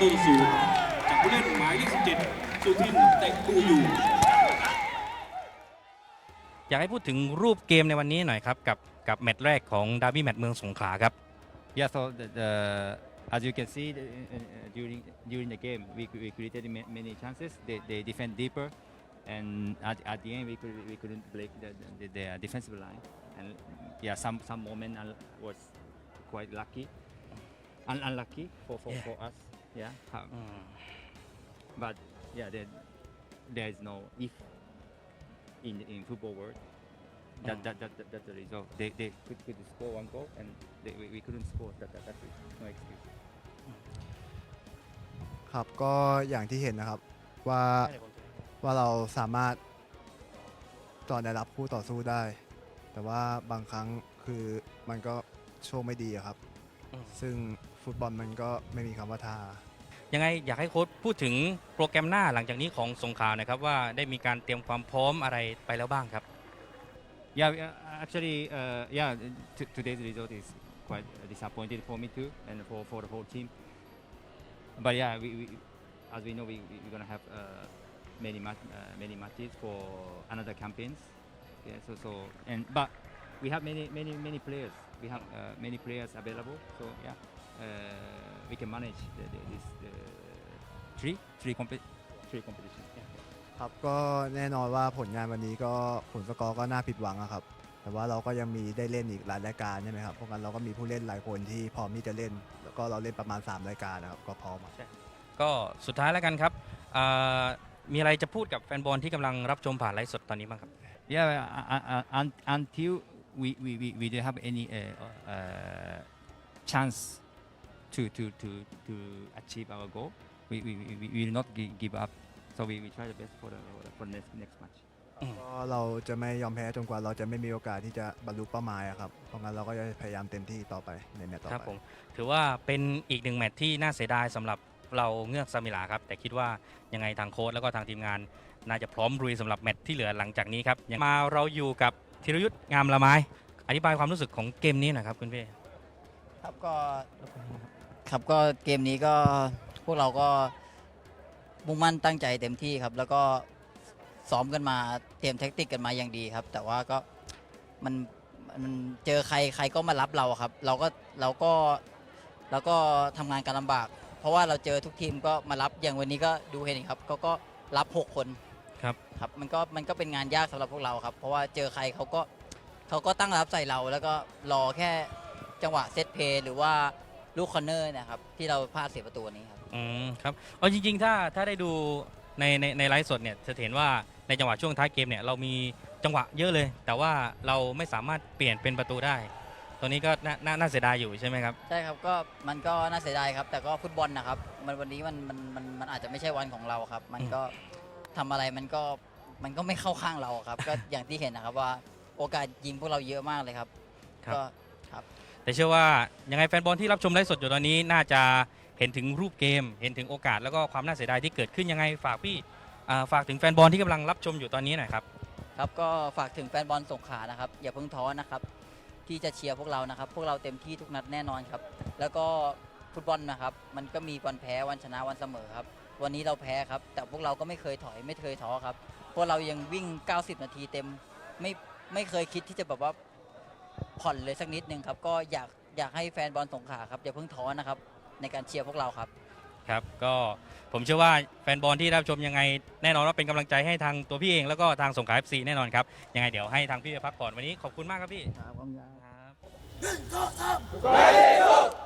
ประตูต่อศูนย์จากผู้เล่นหมายเลข17สุทินเต็กตูอยู่ อยากให้พูดถึงรูปเกมในวันนี้หน่อยครับกับกับแมตช์แรกของดาร์บี้แมตช์เมืองสงขลาครับ Yeah, so the, the, as you can see the, uh, uh, during during the game, we, we created ma- many chances. They, they defend deeper, and at, at the end we could we couldn't break the, the, the defensive line. And yeah, some some moment un- was quite lucky, Un- unlucky for, for, Yeah. for us. Yeah, um, but yeah, there, there is no if in in football world. That, Mm. that, that, that, that's the result. They, they could, could score one goal and they, we, we couldn't score. That, that, that's it. No excuse. ครับก็อย่างที่เห็นนะครับว่าว่าเราสามารถต่อในรับคู่ต่อสู้ได้ แต่ว่าบางครั้งคือมันก็โชคไม่ดีอะครับอืมซึ่งฟุตบอลมันก็ไม่มีคำว่าท่า ยังไงอยากให้โค้ชพูดถึงโปรแกรมหน้าหลังจากนี้ของสงขลานะครับว่าได้มีการเตรียมความพร้อมอะไรไปแล้วบ้างครับ Yeah, we, uh, actually, uh, yeah, t- today's result is quite disappointing for me too, and for, for the whole team. But yeah, we, we as we know, we, we, we're gonna have uh, many mat- uh, many matches for another campaigns. Yeah, so so and but we have many many many players. We have uh, many players available. So yeah, uh, we can manage the, the, this the three three comp- three competitions. Yeah. ครับก็แน่นอนว่าผลงานวันนี้ก็ผลสกอร์ก็น่าผิดหวังอะครับ แต่ว่าเราก็ยังมีได้เล่นอีกหลายรายการใช่ไหมครับเพราะงั้นเราก็มีผู้เล่นหลายคนที่พร้อมที่จะเล่น แล้วก็เราเล่นประมาณ 3 รายการนะครับก็พร้อมครับ ก็สุดท้ายแล้วกันครับอ่ามีอะไรจะพูดกับแฟนบอลที่กำลังรับชมผ่านไลฟ์สดตอนนี้บ้างครับ Yeah, uh, uh, uh, un- until we, we, we, we don't have any uh, uh, chance to, to, to, to achieve our goal, we, we, we, we will not gi- give up. So we, we try the best for the, for the, for the next, next match. ก็เราจะไม่ยอมแพ้จนกว่าเราจะไม่มีโอกาสที่จะบรรลุเป้าหมายอะครับ เพราะงั้นเราก็จะพยายามเต็มที่ต่อไปในแมตช์ต่อครับไปผมถือว่าเป็นอีกหนึ่งแมตช์ที่น่าเสียดายสำหรับเราเงือกซามิลาครับ แต่คิดว่ายังไงทางโค้ชแล้วก็ทางทีมงาน น่าจะพร้อมรุยสำหรับแมตช์ที่เหลือหลังจากนี้ครับยังมาเราอยู่กับธีรยุทธ์งามละไม้ อธิบายความรู้สึกของเกมนี้หน่อยครับคุณพี่ ครับก็ ครับก็เกมนี้ก็พวกเราก็มุ่งมั่นตั้งใจเต็มที่ครับ แล้วก็ซ้อมกันมาเตรียมแท็กติกกันมาอย่างดีครับ แต่ว่าก็มันมันเจอใครใครก็มารับเราครับ เราก็เราก็เราก็ทำงานกันลำบาก เพราะว่าเราเจอทุกทีมก็มารับอย่างวันนี้ก็ดูเห็นครับเขาก็รับหกคน ครับ ครับมันก็มันก็เป็นงานยากสำหรับพวกเราครับ เพราะว่าเจอใครเขาก็เขาก็ตั้งรับใส่เรา แล้วก็รอแค่จังหวะเซตเพลย์หรือว่า ลูกคอร์เนอร์เนะครับ ที่เราพลาดเสียประตูนี้ครับ อืมครับเอาจริงๆ ถ้าถ้าได้ดูในในในไลฟ์สดเนี่ยจะเห็นว่าในจังหวะช่วงท้ายเกมเนี่ยเรามีจังหวะเยอะเลย แต่ว่าเราไม่สามารถเปลี่ยนเป็นประตูได้ ตัวนี้ก็น่าน่าน่าเสียดายอยู่ใช่ไหมครับ ใช่ครับก็มันก็น่าเสียดายครับ แต่ก็ฟุตบอลนะครับ มันวันนี้มันมันมันมันอาจจะไม่ใช่วันของเราครับ มันก็ทำอะไรมันก็มันก็ไม่เข้าข้างเราครับ ก็อย่างที่เห็นนะครับว่าโอกาสยิงพวกเราเยอะมากเลยครับครับ ก็ แต่เชื่อว่ายังไงแฟนบอลที่รับชมไลฟ์สดอยู่ตอนนี้น่าจะเห็นถึงรูปเกม เห็นถึงโอกาสแล้วก็ความน่าเสียดายที่เกิดขึ้นยังไงฝากพี่อ่าฝากถึงแฟนบอลที่กำลังรับชมอยู่ตอนนี้หน่อยครับครับก็ฝากถึงแฟนบอลสงขลานะครับอย่าเพิ่งท้อนะครับที่จะเชียร์พวกเรานะครับ พวกเราเต็มที่ทุกนัดแน่นอนครับ แล้วก็ฟุตบอลนะครับ มันก็มีวันแพ้วันชนะวันเสมอครับ วันนี้เราแพ้ครับ แต่พวกเราก็ไม่เคยถอยไม่เคยท้อครับ พวกเรายังวิ่ง 90 นาทีเต็ม ไม่ไม่เคยคิดที่จะแบบว่า ผ่อนเลยสักนิดนึงครับก็อยากอยากให้แฟนบอลสงขลาครับอย่าเพิ่งท้อนะครับในการเชียร์พวกเราครับ ครับ ก็ผมเชื่อว่าแฟนบอลที่รับชมยังไงแน่นอนว่าเป็นกำลังใจให้ทางตัวพี่เองแล้วก็ทางสงขลา FC แน่นอนครับ ยังไงเดี๋ยวให้ทางพี่ไปพักผ่อนวันนี้ขอบคุณมากครับพี่ ครับครับ